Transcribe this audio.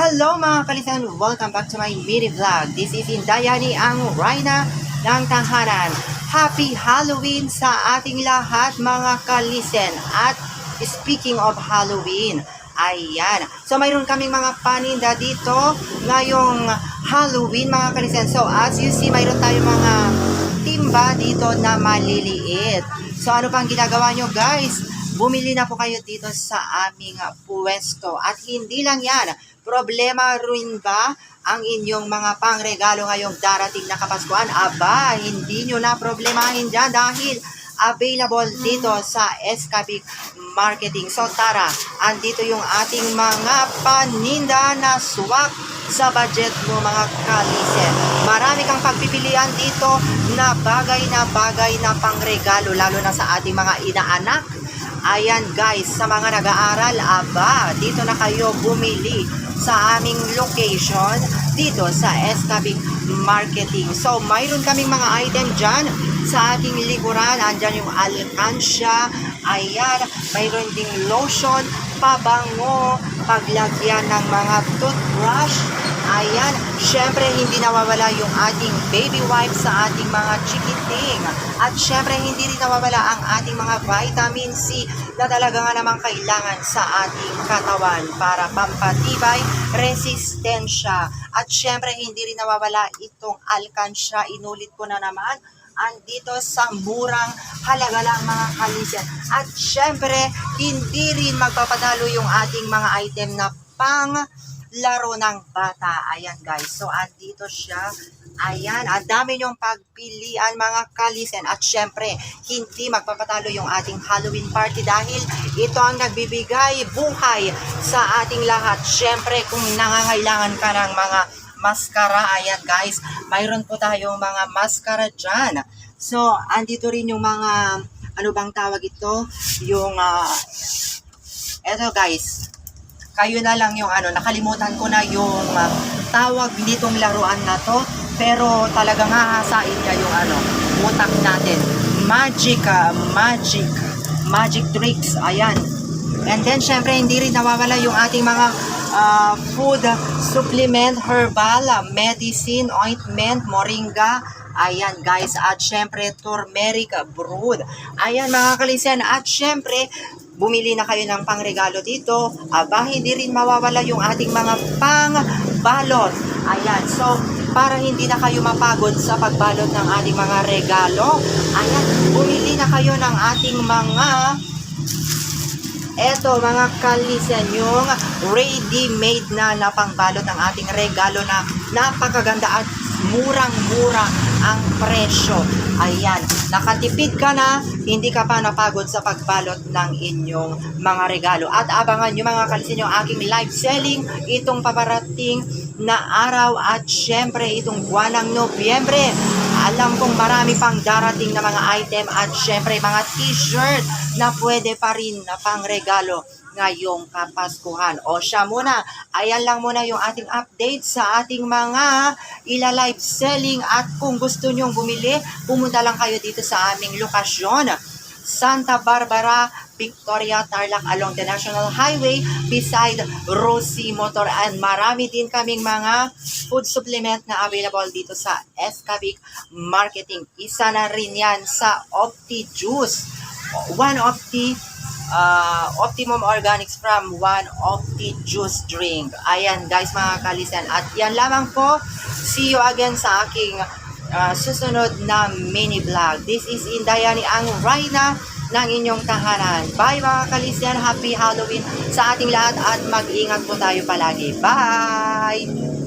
Hello mga kalisan! Welcome back to my mini vlog. This is Indayani ang Rhina ng Tanghanan. Happy Halloween sa ating lahat mga kalisen. At speaking of Halloween, ayan. So mayroon kaming mga paninda dito ngayong Halloween mga kalisen. So as you see, mayroon tayong mga timba dito na maliliit. So ano pang ginagawa nyo guys? Bumili na po kayo dito sa aming uh, pwesto. At hindi lang yan, problema rin ba ang inyong mga pangregalo ngayong darating na Kapaskuhan? Aba, hindi nyo na problemahin dyan dahil available dito sa SKB Marketing. So tara, andito yung ating mga paninda na swak sa budget mo mga kalisen. Marami kang pagpipilian dito na bagay na bagay na pangregalo lalo na sa ating mga inaanak Ayan guys, sa mga nag-aaral, aba, dito na kayo bumili sa aming location dito sa SKB Marketing. So, mayroon kaming mga item dyan sa ating likuran. Andyan yung alkansya, ayan, mayroon ding lotion, pabango, paglagyan ng mga toothbrush, ayan, syempre hindi nawawala yung ating baby wipes sa ating mga chikiting. At syempre hindi rin nawawala ang ating mga vitamin C na talaga nga naman kailangan sa ating katawan para pampatibay, resistensya. At syempre hindi rin nawawala itong alkansya. Inulit ko na naman andito sa murang halaga lang mga kalisen. At syempre, hindi rin magpapadalo yung ating mga item na pang laro ng bata. Ayan guys. So, andito siya. Ayan, ang dami niyong pagpilian mga kalisen. At syempre, hindi magpapatalo yung ating Halloween party dahil ito ang nagbibigay buhay sa ating lahat. Syempre, kung nangangailangan ka ng mga maskara, ayan guys, mayroon po tayong mga maskara dyan. So, andito rin yung mga, ano bang tawag ito? Yung, ah, eto guys, kayo na lang yung ano, nakalimutan ko na yung ah, tawag nitong laruan na to, pero talagang hahasain niya yung ano, utak natin. Magic, ah, magic, magic tricks, ayan. And then, syempre, hindi rin nawawala yung ating mga ah, food supplement, herbal, medicine, ointment, moringa, Ayan guys, at syempre turmeric brood. Ayan mga kalisen, at syempre bumili na kayo ng pangregalo dito. Aba, hindi rin mawawala yung ating mga pangbalot. Ayan, so para hindi na kayo mapagod sa pagbalot ng ating mga regalo, ayan, bumili na kayo ng ating mga Eto mga kalisen, yung ready-made na na pangbalot ng ating regalo na napakaganda at murang-mura ang presyo. Ayan, nakatipid ka na, hindi ka pa napagod sa pagbalot ng inyong mga regalo. At abangan nyo mga kalisen yung aking live selling, itong paparating na araw at syempre itong buwan ng Nobyembre. Alam kong marami pang darating na mga item at syempre mga t-shirt na pwede pa rin na pang regalo ngayong Kapaskuhan. O siya muna, ayan lang muna yung ating update sa ating mga ila-live selling at kung gusto nyong bumili, pumunta lang kayo dito sa aming lokasyon. Santa Barbara, Victoria, Tarlac along the National Highway beside Rosie Motor and marami din kaming mga food supplement na available dito sa SKB Marketing. Isa na rin yan sa Opti Juice. One Opti uh, Optimum Organics from One Opti Juice Drink. Ayan guys mga kalisen. At yan lamang po. See you again sa aking uh, susunod na mini vlog. This is Indayani ang Rhina ng inyong tahanan. Bye mga kalisen. Happy Halloween sa ating lahat at mag-ingat po tayo palagi. Bye!